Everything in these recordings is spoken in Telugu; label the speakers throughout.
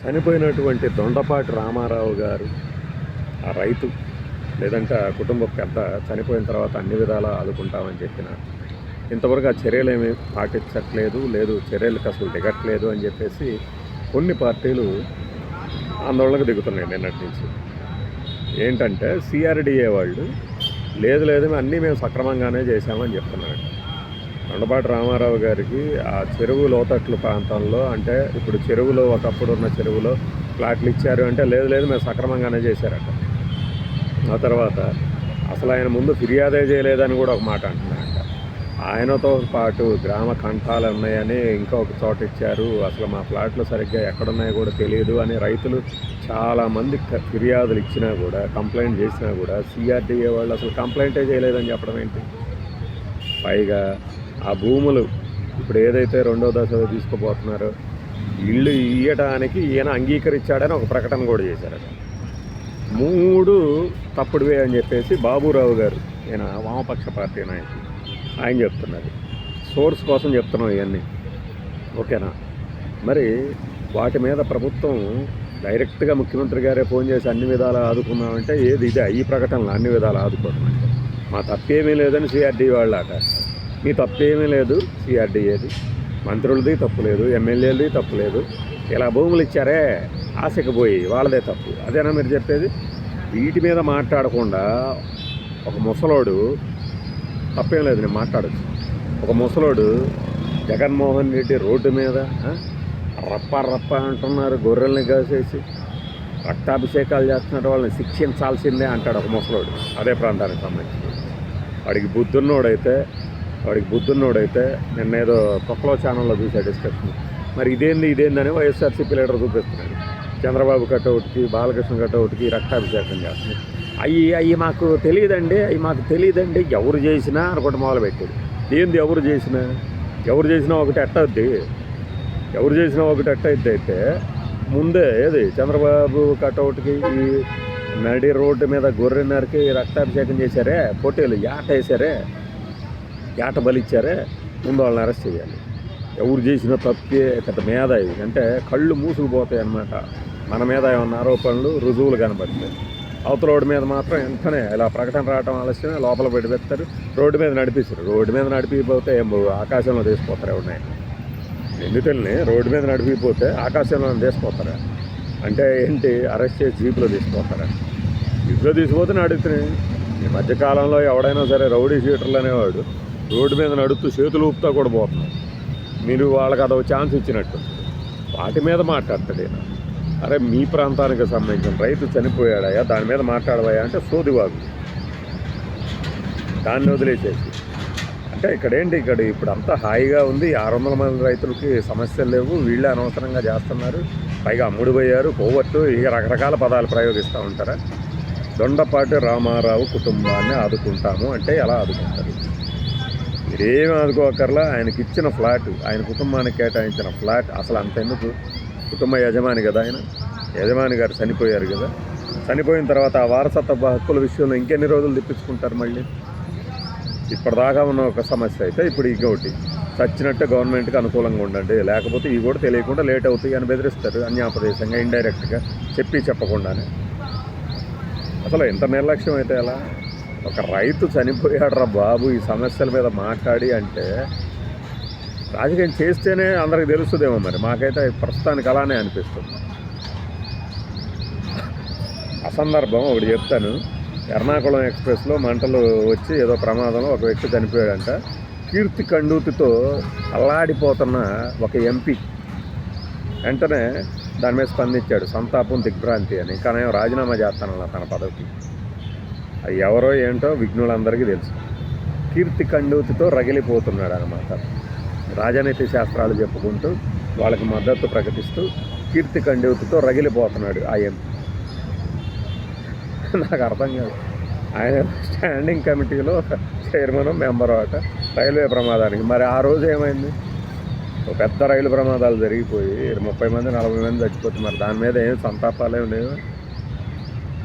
Speaker 1: చనిపోయినటువంటి దొండపాటి రామారావు గారు ఆ రైతు లేదంటే ఆ కుటుంబ పెద్ద చనిపోయిన తర్వాత అన్ని విధాలా ఆదుకుంటామని చెప్పిన ఇంతవరకు ఆ చర్యలు ఏమీ పాటించట్లేదు లేదు చర్యలకు అసలు దిగట్లేదు అని చెప్పేసి కొన్ని పార్టీలు ఆందోళనకు దిగుతున్నాయి నిన్నటి నుంచి. ఏంటంటే సిఆర్డిఏ వాళ్ళు లేదు లేదు అన్నీ మేము సక్రమంగానే చేశామని చెప్తున్నాడు కొండపాటి రామారావు గారికి ఆ చెరువు లోతట్లు ప్రాంతంలో అంటే ఇప్పుడు చెరువులో ఒకప్పుడు ఉన్న చెరువులో ప్లాట్లు ఇచ్చారు అంటే లేదు లేదు మేము సక్రమంగానే చేశారట. ఆ తర్వాత అసలు ఆయన ముందు ఫిర్యాదే చేయలేదని కూడా ఒక మాట అంటున్నాయంట ఆయనతో పాటు గ్రామ కంఠాలు ఉన్నాయని ఇంకొక చోట ఇచ్చారు. అసలు మా ప్లాట్లు సరిగ్గా ఎక్కడున్నాయో కూడా తెలియదు అని రైతులు చాలామంది ఫిర్యాదులు ఇచ్చినా కూడా కంప్లైంట్ చేసినా కూడా సిఆర్డీఏ వాళ్ళు అసలు కంప్లైంటే చేయలేదని చెప్పడం ఏంటి? పైగా ఆ భూములు ఇప్పుడు ఏదైతే రెండో దశలో తీసుకుపోతున్నారో ఇల్లు ఇయ్యడానికి ఈయన అంగీకరించాడని ఒక ప్రకటన కూడా చేశారట మూడు తప్పుడువే అని చెప్పేసి బాబురావు గారు ఈయన వామపక్ష పార్టీ నాయకులు ఆయన చెప్తున్నారు సోర్స్ కోసం చెప్తున్నాం ఇవన్నీ. ఓకేనా? మరి వాటి మీద ప్రభుత్వం డైరెక్ట్గా ముఖ్యమంత్రి గారే ఫోన్ చేసి అన్ని విధాలు ఆదుకున్నామంటే ఏది? ఇదే ఈ ప్రకటనలు అన్ని విధాలు ఆదుకోవటమంటే మా తప్పేమీ లేదని సిఆర్డీ వాళ్ళు అట మీ తప్పేమీ లేదు సిఆర్డీఏది మంత్రులది తప్పు లేదు ఎమ్మెల్యేలది తప్పు లేదు. ఇలా భూములు ఇచ్చారే ఆశకు పోయి వాళ్ళదే తప్పు. అదేనా మీరు చెప్పేది? వీటి మీద మాట్లాడకుండా ఒక ముసలోడు తప్పేం లేదు నేను మాట్లాడచ్చు. ఒక ముసలోడు జగన్మోహన్ రెడ్డి రోడ్డు మీద రప్ప రప్ప అంటున్నారు గొర్రెల్ని కాసేసి. రక్తాభిషేకాలు చేస్తున్నారు వాళ్ళని శిక్షించాల్సిందే అంటాడు ఒక ముసలోడు అదే ప్రాంతానికి సంబంధించి. వాడికి బుద్ధున్నోడైతే వాడికి బుద్ధున్నోడైతే నిన్న ఏదో తొక్కలో ఛానల్లో చూసా డిస్కషన్ మరి ఇదేంది ఇదేందని వైఎస్ఆర్సీపీ లీడర్ చూపిస్తున్నాడు. చంద్రబాబు కట్అవుట్కి బాలకృష్ణ కటౌట్కి రక్తాభిషేకం చేస్తున్నాడు. అవి అవి మాకు తెలియదండి అవి మాకు తెలియదండి ఎవరు చేసినా అనుకుంటే మొదలుపెట్టాడు. ఏంది ఎవరు చేసినా? ఎవరు చేసినా ఒకటి అట్టద్ది ఎవరు చేసినా ఒకటి ఎట్టయిద్ది అయితే ముందే ఏది చంద్రబాబు కట్అవుట్కి ఈ నడి రోడ్డు మీద గొర్రెన్నరకి రక్తాభిషేకం చేశారే పొట్టేలు యాట వేసారే యాట బలిచ్చారే ముందు వాళ్ళని అరెస్ట్ చేయాలి. ఎవరు చేసిన తప్పే పెద్ద మీద ఇది అంటే కళ్ళు మూసుకుపోతాయి అన్నమాట. మన మీద ఏమన్నా ఆరోపణలు రుజువులు కనబడతాయి రోడ్డు మీద మాత్రం వెంటనే ఇలా ప్రకటన రావడం ఆలస్యమే లోపల పెట్టి పెడతారు. రోడ్డు మీద నడిపిస్తారు. రోడ్డు మీద నడిపిపోతే ఏం ఆకాశంలో తీసిపోతారు ఎవరినైనా నిందితుల్ని రోడ్డు మీద నడిపిపోతే ఆకాశంలో తీసుకుపోతారా అంటే ఏంటి? అరెస్ట్ చేసి జీపులో తీసుకుపోతారా జీపులో తీసుకుపోతే నడుగుతున్నాయి ఈ మధ్యకాలంలో ఎవడైనా సరే రౌడీ షీటర్లు అనేవాడు రోడ్డు మీద నడుస్తూ చేతులు ఊపుతా కూడా పోతున్నాడు మీరు వాళ్ళకి అదొక ఛాన్స్ ఇచ్చినట్టు. వాటి మీద మాట్లాడతాడు ఈయన. అరే మీ ప్రాంతానికి సంబంధించిన రైతు చనిపోయాడయా దాని మీద మాట్లాడవయా అంటే సోదివాగు దాన్ని వదిలేసేసి. అంటే ఇక్కడేంటి ఇక్కడ ఇప్పుడు అంతా హాయిగా ఉంది. ఆరు వందల మంది రైతులకి సమస్యలు లేవు. వీళ్ళే అనవసరంగా చేస్తున్నారు. పైగా అమ్ముడు పోవట్టు ఇక రకరకాల పదాలు ప్రయోగిస్తూ ఉంటారా? దొండపాటి రామారావు కుటుంబాన్ని ఆదుకుంటాము అంటే ఎలా ఆదుకుంటారు? మీరేమి అనుకోకర్లా ఆయనకి ఇచ్చిన ఫ్లాట్ ఆయన కుటుంబానికి కేటాయించిన ఫ్లాట్ అసలు అంతెందుకు? కుటుంబ యజమాని కదా ఆయన. యజమాని గారు చనిపోయారు కదా. చనిపోయిన తర్వాత ఆ వారసత్వ హక్కుల విషయంలో ఇంకెన్ని రోజులు తెప్పించుకుంటారు మళ్ళీ? ఇప్పటిదాకా ఉన్న ఒక సమస్య అయితే ఇప్పుడు ఇంకొకటి చచ్చినట్టే గవర్నమెంట్కి అనుకూలంగా ఉండండి. లేకపోతే ఇవి కూడా తెలియకుండా లేట్ అవుతాయి అని బెదిరిస్తారు అన్యాపదేశంగా ఇండైరెక్ట్గా చెప్పి చెప్పకుండానే. అసలు ఎంత నిర్లక్ష్యం అయితే ఎలా ఒక రైతు చనిపోయాడురా బాబు ఈ సమస్యల మీద మాట్లాడి అంటే రాజకీయం చేస్తేనే అందరికి తెలుస్తుందేమో మరి. మాకైతే ప్రస్తుతానికి అలానే అనిపిస్తుంది. అసందర్భం ఒకటి చెప్తాను. ఎర్నాకుళం ఎక్స్ప్రెస్లో మంటలు వచ్చి ఏదో ప్రమాదంలో ఒక వ్యక్తి చనిపోయాడంట. కీర్తి కండూతితో అల్లాడిపోతున్న ఒక ఎంపీ వెంటనే దాని మీద స్పందించాడు. సంతాపం దిగ్భ్రాంతి అని. కానీ రాజీనామా చేస్తానన్న తన పదవికి. అది ఎవరో ఏంటో విఘ్నులందరికీ తెలుసు. కీర్తి కండూతితో రగిలిపోతున్నాడు అనమాట రాజనీతి శాస్త్రాలు చెప్పుకుంటూ వాళ్ళకి మద్దతు ప్రకటిస్తూ కీర్తి కండూతితో రగిలిపోతున్నాడు ఆయన నాకు అర్థం కాదు. ఆయన స్టాండింగ్ కమిటీలో చైర్మన్ మెంబర్ అట రైల్వే ప్రమాదానికి. మరి ఆ రోజు ఏమైంది? ఒక పెద్ద రైలు ప్రమాదాలు జరిగిపోయి ముప్పై మంది నలభై మంది చచ్చిపోతుంది మరి దాని మీద ఏం సంతాపాలు ఏమి లేవు?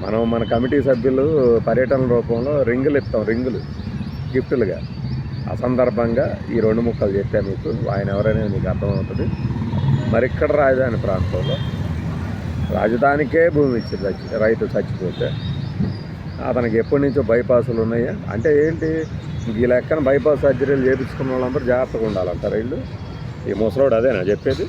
Speaker 1: మనం మన కమిటీ సభ్యులు పర్యటన రూపంలో రింగులు ఇస్తాం రింగులు గిఫ్టులుగా. ఆ సందర్భంగా ఈ రెండు ముక్కలు చెప్పాను మీకు ఆయన ఎవరైనా మీకు అర్థమవుతుంది. మరి ఇక్కడ రాజధాని ప్రాంతంలో రాజధానికే భూమి ఇచ్చింది చచ్చి రైతు చచ్చిపోతే అతనికి ఎప్పటి నుంచో బైపాసులు ఉన్నాయా? అంటే ఏంటి? ఈ లెక్కన బైపాస్ సర్జరీలు చేయించుకున్న వాళ్ళందరూ జాగ్రత్తగా ఉండాలంటారు వీళ్ళు? ఈ ముసలోడు అదేనా చెప్పేది.